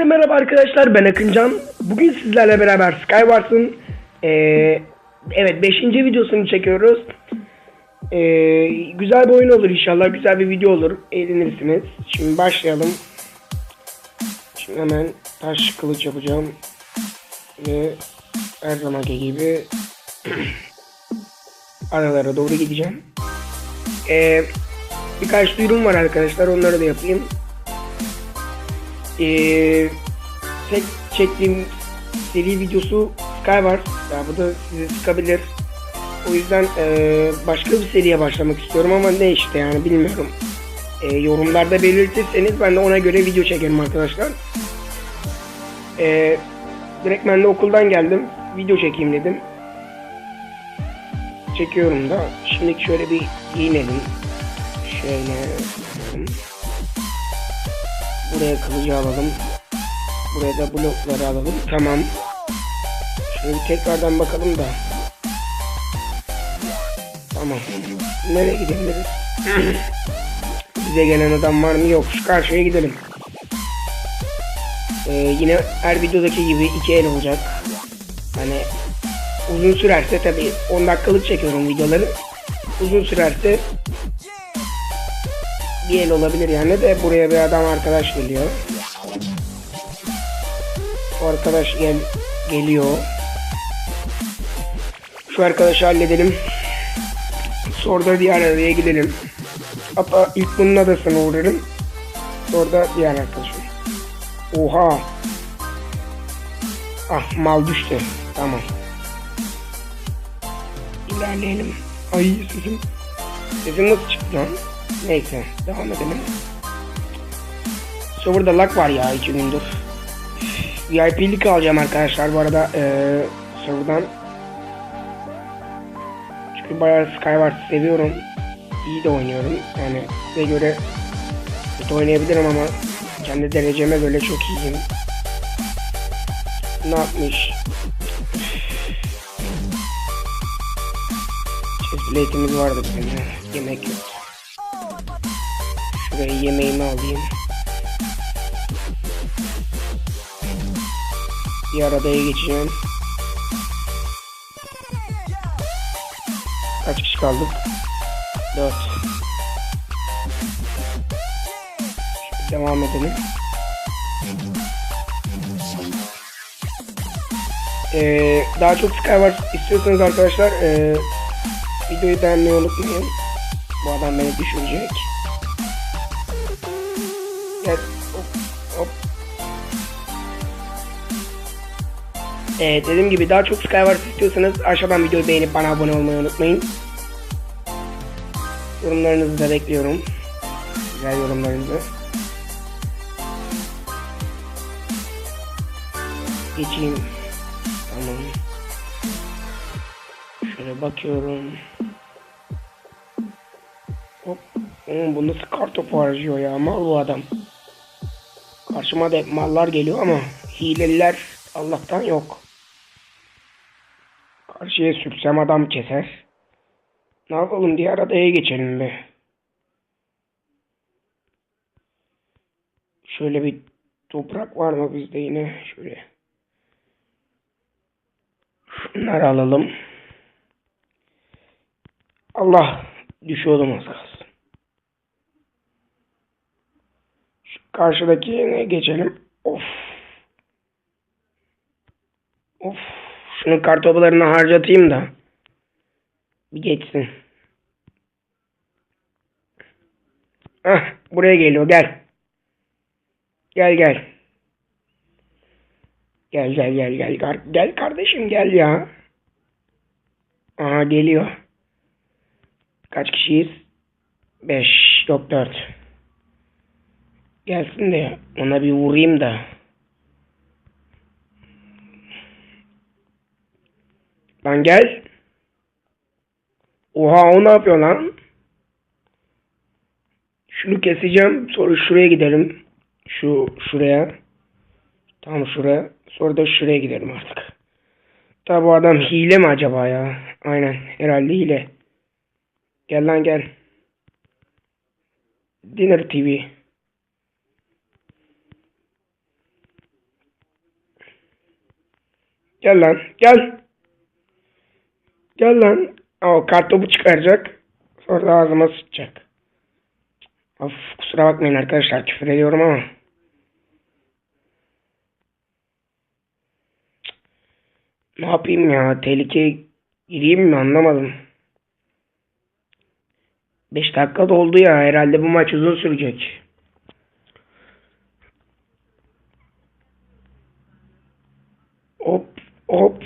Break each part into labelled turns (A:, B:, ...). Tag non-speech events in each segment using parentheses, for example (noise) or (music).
A: Hepinize merhaba arkadaşlar ben Akıncan. Bugün sizlerle beraber Skywars'ın eee evet 5. videosunu çekiyoruz. Eee, güzel bir oyun olur inşallah. Güzel bir video olur. Eğlenirsiniz. Şimdi başlayalım. Şimdi hemen taş kılıç yapacağım. Ve her zamanki gibi (clears throat) aralara doğru gideceğim. Eee birkaç duyurum var arkadaşlar. Onları da yapayım. Ee, tek çektiğim seri videosu Skywars. Ya bu da sizi sıkabilir. O yüzden ee, başka bir seriye başlamak istiyorum ama ne işte yani bilmiyorum. Ee, yorumlarda belirtirseniz ben de ona göre video çekerim arkadaşlar. Ee, direkt ben de okuldan geldim. Video çekeyim dedim. Çekiyorum da. Şimdi şöyle bir giyinelim. Şöyle. Buraya kılıcı alalım. Buraya da blokları alalım. Tamam. Şöyle tekrardan bakalım da. Tamam. Nereye gidebiliriz? (clears throat) Bize gelen adam var mı? Yok. Şu karşıya gidelim. Ee, yine her videodaki gibi iki el olacak. Hani uzun sürerse tabii 10 dakikalık çekiyorum videoları. Uzun sürerse bir el olabilir yani de buraya bir adam arkadaş geliyor. Arkadaş gel geliyor. Şu arkadaşı halledelim. Sonra da diğer araya gidelim. Hatta ilk bunun adasına uğrarım. Sonra da diğer arkadaşım. Oha. Ah mal düştü. Tamam. İlerleyelim. Ay sesim. Sesim nasıl çıktı lan? Neyse devam edelim. Server'da lag var ya iki gündür. VIP'lik alacağım arkadaşlar bu arada ee, server'dan. Çünkü bayağı Skywars seviyorum. İyi de oynuyorum. Yani size göre kötü oynayabilirim ama kendi dereceme göre çok iyiyim. Ne yapmış? Chest plate'imiz vardı bizim. Yemek yok. Şuraya yemeğimi alayım. Diğer adaya geçeceğim. Kaç kişi kaldık? 4. Devam edelim. Ee, daha çok Skywars istiyorsanız arkadaşlar ee, videoyu beğenmeyi unutmayın. Bu adam beni düşürecek. Gel. Hop. Hop. Ee, dediğim gibi daha çok Skywars istiyorsanız aşağıdan videoyu beğenip bana abone olmayı unutmayın. Yorumlarınızı da bekliyorum. Güzel yorumlarınızı. Geçeyim. Tamam. Şöyle bakıyorum. Hop. Oğlum bu nasıl kartopu harcıyor ya mal bu adam. Karşıma da mallar geliyor ama hileliler Allah'tan yok. Karşıya sürsem adam keser. Ne yapalım diğer adaya geçelim be. Şöyle bir toprak var mı bizde yine? Şöyle. Şunları alalım. Allah düşüyordum az kalsın. Şu karşıdakine geçelim. Of. Of. Şunun kartopularını harcatayım da. Bir geçsin. Hah buraya geliyor gel. Gel gel. Gel gel gel gel. Kar- Gel kardeşim gel ya. Aha geliyor. Kaç kişiyiz? 5 yok 4. Gelsin de ona bir vurayım da. Lan gel. Oha o ne yapıyor lan? Şunu keseceğim. Sonra şuraya gidelim. Şu şuraya. Tam şuraya. Sonra da şuraya gidelim artık. Tabi bu adam hile mi acaba ya? Aynen. Herhalde hile. Gel lan gel. Dinner TV. Gel lan. Gel. Gel lan. O kartopu çıkaracak. Sonra da ağzıma sıçacak. Of kusura bakmayın arkadaşlar küfür ediyorum ama. Ne yapayım ya? Tehlikeye gireyim mi anlamadım. 5 dakika doldu ya. Herhalde bu maç uzun sürecek. Hop hop.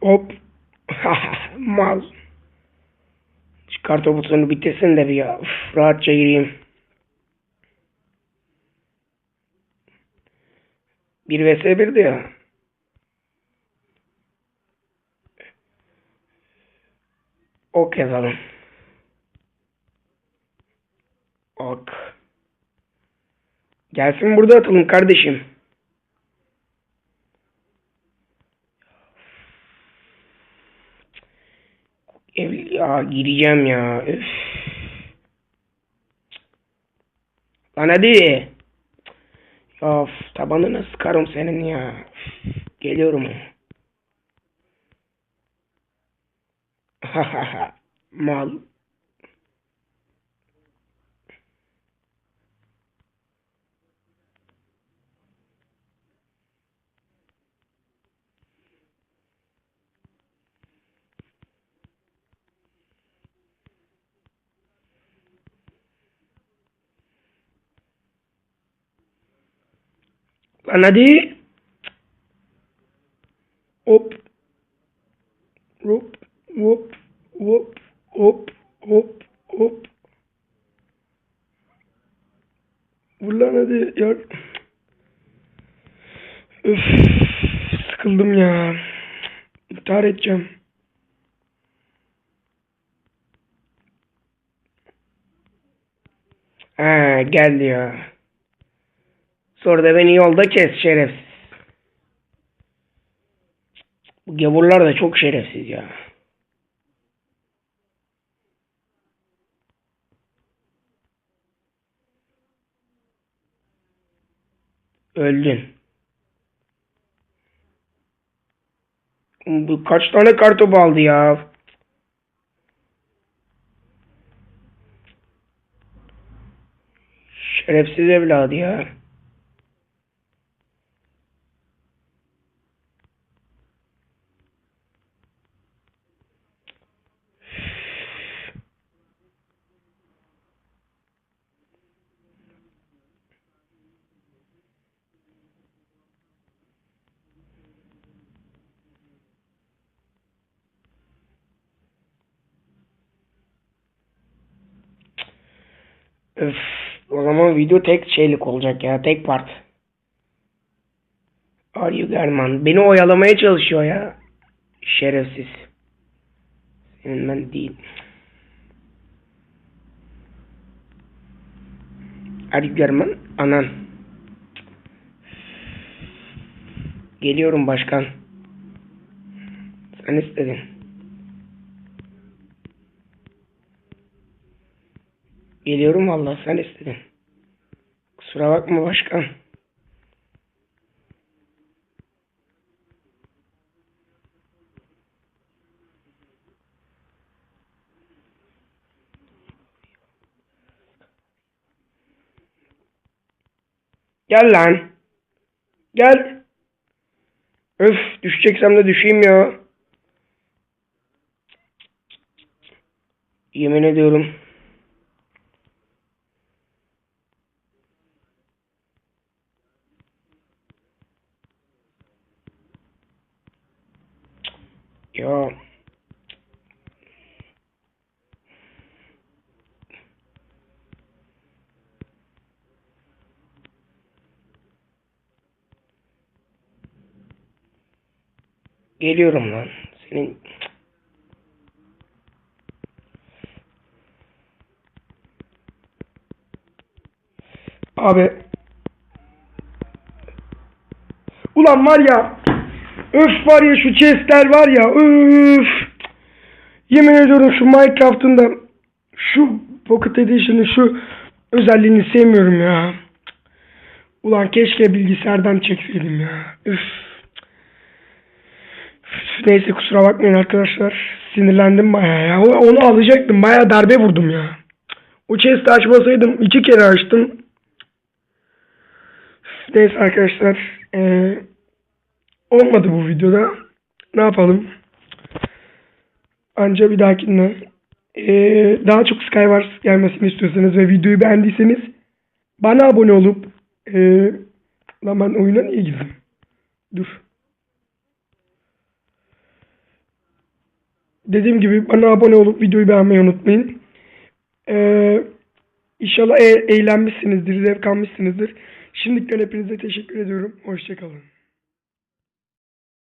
A: Hop. (laughs) Mal. Çıkar topusunu bitirsin de bir ya. Uf, rahatça gireyim. Bir vs 1'di ya. Ok yazalım. Ok. Gelsin burada atalım kardeşim. Ev, ya gireceğim ya. Üf. Lan hadi. Of, tabanına sıkarım senin ya. Geliyorum. (laughs) Mal. Hadi. Hop. Hop. Hop. Hop. Hop. Hop. Hop. Vur lan hadi ya. Üf. Sıkıldım ya. İntihar edeceğim. Ha geldi ya. Sonra da beni yolda kes şerefsiz. Bu gavurlar da çok şerefsiz ya. Öldün. Bu kaç tane kartopu aldı ya? Şerefsiz evladı ya. Öf, o zaman video tek şeylik olacak ya. Tek part. Aryu German. Beni oyalamaya çalışıyor ya. Şerefsiz. Senin ben değil. Aryu German. Anan. Geliyorum başkan. Sen istedin. Geliyorum vallahi sen istedin. Kusura bakma başkan. Gel lan. Gel. Öf düşeceksem de düşeyim ya. Yemin ediyorum. Ya geliyorum lan. Senin Abi Ulan var ya Öf var ya şu chestler var ya öf. Yemin ediyorum şu Minecraft'ın da şu Pocket Edition'ın şu özelliğini sevmiyorum ya. Ulan keşke bilgisayardan çekseydim ya. Üf. Neyse kusura bakmayın arkadaşlar. Sinirlendim bayağı ya. Onu alacaktım. Bayağı darbe vurdum ya. O chest'i açmasaydım iki kere açtım. Neyse arkadaşlar. eee, olmadı bu videoda. Ne yapalım? Anca bir dahakine. Eee, daha çok Skywars gelmesini istiyorsanız ve videoyu beğendiyseniz bana abone olup eee lan ben oyuna niye girdim? Dur. Dediğim gibi bana abone olup videoyu beğenmeyi unutmayın. Ee, inşallah e- eğlenmişsinizdir, zevk almışsınızdır. Şimdiden hepinize teşekkür ediyorum. Hoşçakalın.